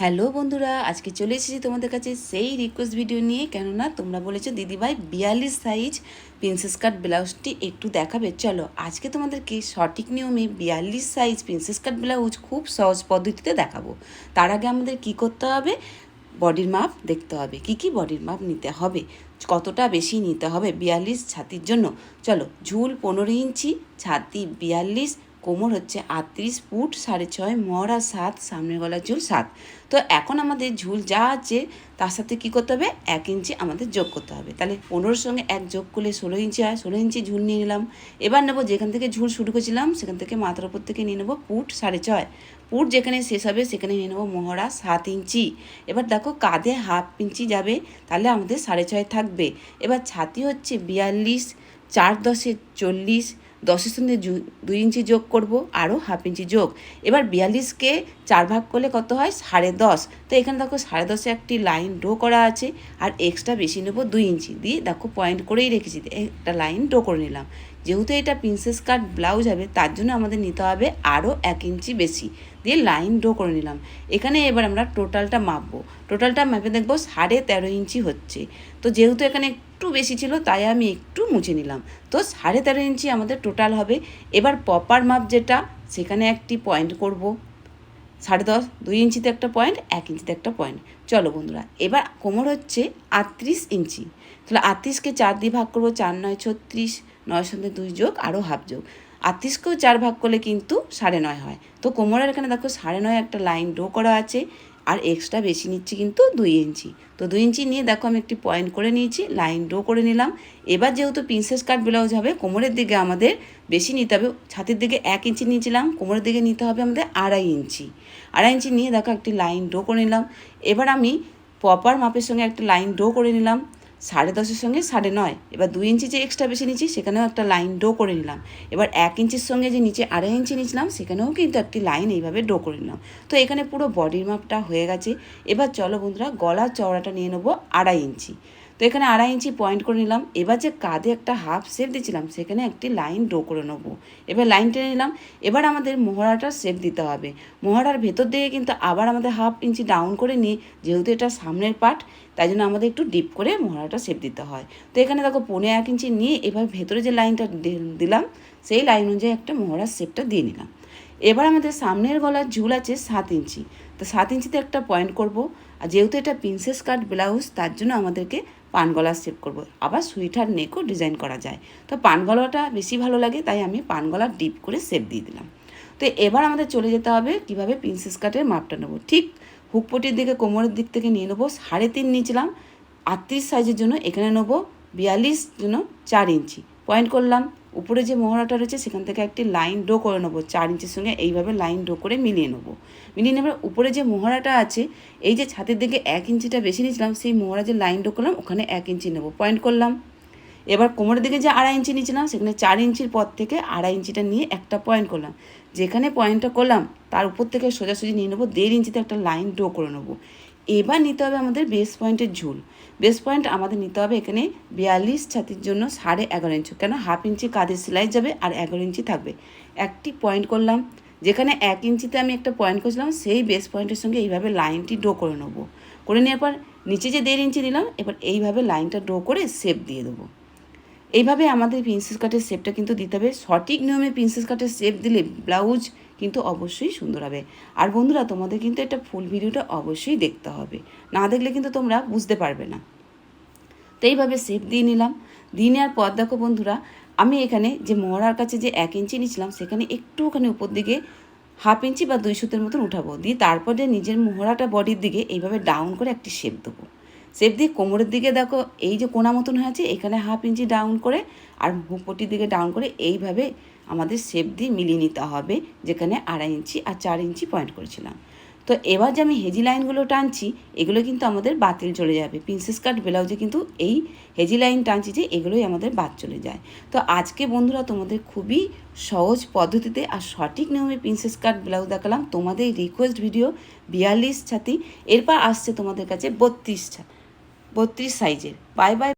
Hello বন্ধুরা, আজকে চলে এসেছি তোমাদের কাছে সেই রিকোয়েস্ট ভিডিও নিয়ে। কেননা তোমরা বলেছ, দিদিভাই, বিয়াল্লিশ সাইজ প্রিন্সেস কাট ব্লাউজটি একটু দেখাবে। চলো, আজকে তোমাদেরকে সঠিক নিয়মে বিয়াল্লিশ সাইজ প্রিন্সেস কাট ব্লাউজ খুব সহজ পদ্ধতিতে দেখাবো। তার আগে আমাদের কি করতে হবে? বডির মাপ দেখতে হবে। কি কি বডির মাপ নিতে হবে? কতটা বেশি নিতে হবে বিয়াল্লিশ ছাতির জন্য? চলো, ঝুল পনেরো ইঞ্চি, ছাতি বিয়াল্লিশ কোমর হচ্ছে আটত্রিশ ফুট, সাড়ে ছয়, মরা সাত সামনের গলার ঝুল সাত। তো এখন আমাদের ঝুল যা আছে, তার সাথে কী করতে হবে? এক ইঞ্চি আমাদের যোগ করতে হবে। তাহলে পনেরোর সঙ্গে এক যোগ করলে ষোলো ইঞ্চি হয়, ষোলো ইঞ্চি ঝুল নিয়ে নিলাম। এবার নেব যেখান থেকে ঝুল শুরু করেছিলাম, সেখান থেকে মাথার উপর থেকে নিয়ে নেব ফুট সাড়ে ছয়। ফুট যেখানে শেষ হবে, সেখানে নিয়ে নেব মহড়া সাত ইঞ্চি। এবার দেখো কাঁধে হাফ ইঞ্চি যাবে, তাহলে আমাদের সাড়ে ছয় থাকবে। এবার ছাতি হচ্ছে বিয়াল্লিশ, চার দশে চল্লিশ দশের সঙ্গে দুই ইঞ্চি যোগ করব, আরও হাফ ইঞ্চি যোগ। এবার বিয়াল্লিশকে চার ভাগ করলে কত হয়? সাড়ে দশ। তো এখানে দেখো সাড়ে দশে একটি লাইন ড্র করা আছে, আর এক্সট্রা বেশি নেব দুই ইঞ্চি। দিয়ে দেখো পয়েন্ট করেই রেখেছি একটা লাইন ড্র করে নিলাম। যেহেতু এটা প্রিন্সেস কাট ব্লাউজ হবে, তার জন্য আমাদের নিতে হবে আরও এক ইঞ্চি বেশি। দিয়ে লাইন ড্র করে নিলাম। এখানে এবার আমরা টোটালটা মাপবো। টোটালটা মাপে দেখব সাড়ে তেরো ইঞ্চি হচ্ছে। তো যেহেতু এখানে একটু বেশি ছিল, তাই আমি একটু মুছে নিলাম। তো সাড়ে তেরো ইঞ্চি আমাদের টোটাল হবে। এবার পপার মাপ যেটা, সেখানে একটি পয়েন্ট করব। সাড়ে দশ, দুই ইঞ্চিতে একটা পয়েন্ট এক ইঞ্চিতে একটা পয়েন্ট চলো বন্ধুরা, এবার কোমর হচ্ছে আটত্রিশ ইঞ্চি। তাহলে আটত্রিশকে চার দিয়ে ভাগ করব, চার নয় ছত্রিশ, নয় সঙ্গে দুই যোগ, আরও হাফ যোগ। আটত্রিশকেও চার ভাগ করলে কিন্তু সাড়ে নয় হয়। তো কোমরের এখানে দেখো, সাড়ে নয় একটা লাইন ড্র করা আছে। আর এক্সট্রা বেশি নিচ্ছি কিন্তু দুই ইঞ্চি। তো দুই ইঞ্চি নিয়ে দেখো আমি একটি পয়েন্ট করে নিয়েছি লাইন ড্রো করে নিলাম। এবার যেহেতু প্রিন্সেস কাট ব্লাউজ হবে, কোমরের দিকে আমাদের বেশি নিতে হবে। ছাতির দিকে এক ইঞ্চি নিয়েছিলাম, কোমরের দিকে নিতে হবে আমাদের আড়াই ইঞ্চি। আড়াই ইঞ্চি নিয়ে দেখো একটি লাইন ড্রো করে নিলাম। এবার আমি প্রপার মাপের সঙ্গে একটা লাইন ড্রো করে নিলাম। সাড়ে দশের সঙ্গে সাড়ে নয়। এবার দুই ইঞ্চি যে এক্সট্রা বেশি নিচ্ছি, সেখানেও একটা লাইন ডো করে নিলাম। এবার এক ইঞ্চির সঙ্গে যে নিচে আড়াই ইঞ্চি নিয়েছিলাম সেখানেও কিন্তু একটি লাইন এইভাবে ডো করে নিলাম। তো এখানে পুরো বডির মাপটা হয়ে গেছে। এবার চলো বন্ধুরা, গলার চওড়াটা নিয়ে নেব আড়াই ইঞ্চি। তো এখানে আড়াই ইঞ্চি পয়েন্ট করে নিলাম। এবার যে কাঁধে একটা হাফ শেপ দিয়েছিলাম, সেখানে একটি লাইন ড্র করে নেব। এবার লাইন টেনে নিলাম। এবার আমাদের মোহরাটা শেপ দিতে হবে। মোহরার ভেতর দিয়ে কিন্তু আবার আমাদের হাফ ইঞ্চি ডাউন করে নিয়ে যেহেতু এটা সামনের পার্ট তাই জন্য আমাদের একটু ডিপ করে মোহরাটা শেপ দিতে হয়। তো এখানে দেখো পনে এক ইঞ্চি নিয়ে এবার ভেতরে যে লাইনটা দিলাম, সেই লাইন অনুযায়ী একটা মোহরার শেপটা দিয়ে নিলাম। এবার আমাদের সামনের গলার ঝুল আছে সাত ইঞ্চি। তো সাত ইঞ্চিতে একটা পয়েন্ট করব। আর যেহেতু এটা প্রিন্সেস কাট ব্লাউজ তার জন্য আমাদেরকে পান গলা শেপ করব। আবার সুইটার নেকও ডিজাইন করা যায়। তো পান গলাটা বেশি ভালো লাগে, তাই আমি পান গলা ডিপ করে সেপ দিয়ে দিলাম। তো এবার আমাদের চলে যেতে হবে কীভাবে প্রিন্সেস কাটের মাপটা নেব। ঠিক হুকপটির দিকে কোমরের দিক থেকে নিয়ে নেব, সাড়ে তিন নিয়েছিলাম আটত্রিশ সাইজের জন্য এখানে নেব, বিয়াল্লিশ জন্য চার ইঞ্চি। পয়েন্ট করলাম উপরে যে মহড়াটা রয়েছে, সেখান থেকে একটি লাইন ডো করে নেব। চার ইঞ্চির সঙ্গে এইভাবে লাইন ডো করে মিলিয়ে নেব। মিলিয়ে নেবার উপরে যে মহড়াটা আছে, এই যে ছাতের দিকে এক ইঞ্চিটা বেশি নিয়েছিলাম, সেই মহড়া যে লাইন ডো করলাম, ওখানে এক ইঞ্চি নেব। পয়েন্ট করলাম। এবার কোমরের দিকে যে আড়াই ইঞ্চি নিয়েছিলাম, সেখানে চার ইঞ্চির পর থেকে আড়াই ইঞ্চিটা নিয়ে একটা পয়েন্ট করলাম। যেখানে পয়েন্টটা করলাম, তার উপর থেকে সোজাসুজি নিয়ে নেব, দেড় ইঞ্চিতে একটা লাইন ড্র করে নেব। এবার নিতে হবে আমাদের বেস পয়েন্টের ঝুল বেস পয়েন্ট আমাদের নিতে হবে এখানে বিয়াল্লিশ ছাতির জন্য সাড়ে এগারো ইঞ্চি কেন হাফ ইঞ্চি কাঁধের সেলাই যাবে আর এগারো ইঞ্চি থাকবে। একটি পয়েন্ট করলাম। যেখানে এক ইঞ্চিতে আমি একটা পয়েন্ট করেছিলাম, সেই বেস পয়েন্টের সঙ্গে এইভাবে লাইনটি ড্র করে নেব। করে নেওয়ার পর নিচে যে দেড় ইঞ্চি দিলাম, এবার এইভাবে লাইনটা ড্র করে শেপ দিয়ে দেবো। এইভাবে আমাদের প্রিন্সেস কাটের শেপটা কিন্তু দিতে হবে। সঠিক নিয়মে প্রিন্সেস কাটের শেপ দিলে ব্লাউজ কিন্তু অবশ্যই সুন্দর হবে। আর বন্ধুরা, তোমাদের কিন্তু এটা ফুল ভিডিওটা অবশ্যই দেখতে হবে। না দেখলে কিন্তু তোমরা বুঝতে পারবে না। তো এইভাবে শেপ দিয়ে নিলাম। দিয়ে নেওয়ার পর দেখো বন্ধুরা, আমি এখানে যে মহড়ার কাছে যে এক ইঞ্চি নিয়েছিলাম, সেখানে একটুখানি উপর দিকে হাফ ইঞ্চি বা দুই সুতের মতন উঠাবো। দিয়ে তারপরে নিজের মোহরাটা বডির দিকে এইভাবে ডাউন করে একটি শেপ দেবো। শেপ দিয়ে কোমরের দিকে দেখো, এই যে কোনা মতন হয়েছে এখানে হাফ ইঞ্চি ডাউন করে আর হুপটির দিকে ডাউন করে এইভাবে আমাদের শেপ দিয়ে মিলিয়ে নিতে হবে, যেখানে আড়াই ইঞ্চি আর চার ইঞ্চি পয়েন্ট করেছিলাম। তো এবার যে আমি হেজি লাইনগুলো টানছি, এগুলো কিন্তু আমাদের বাতিল চলে যাবে। প্রিন্সেস কাট ব্লাউজে কিন্তু এই হেজি লাইন টানছি যে এগুলোই আমাদের বাদ চলে যায়। তো আজকে বন্ধুরা তোমাদের খুবই সহজ পদ্ধতিতে আর সঠিক নিয়মে প্রিন্সেস কাট ব্লাউজ দেখালাম। তোমাদের রিকোয়েস্ট ভিডিও বিয়াল্লিশ ছাতি, এরপর আসছে তোমাদের কাছে বত্রিশ বত্রিশ সাইজের। Bye bye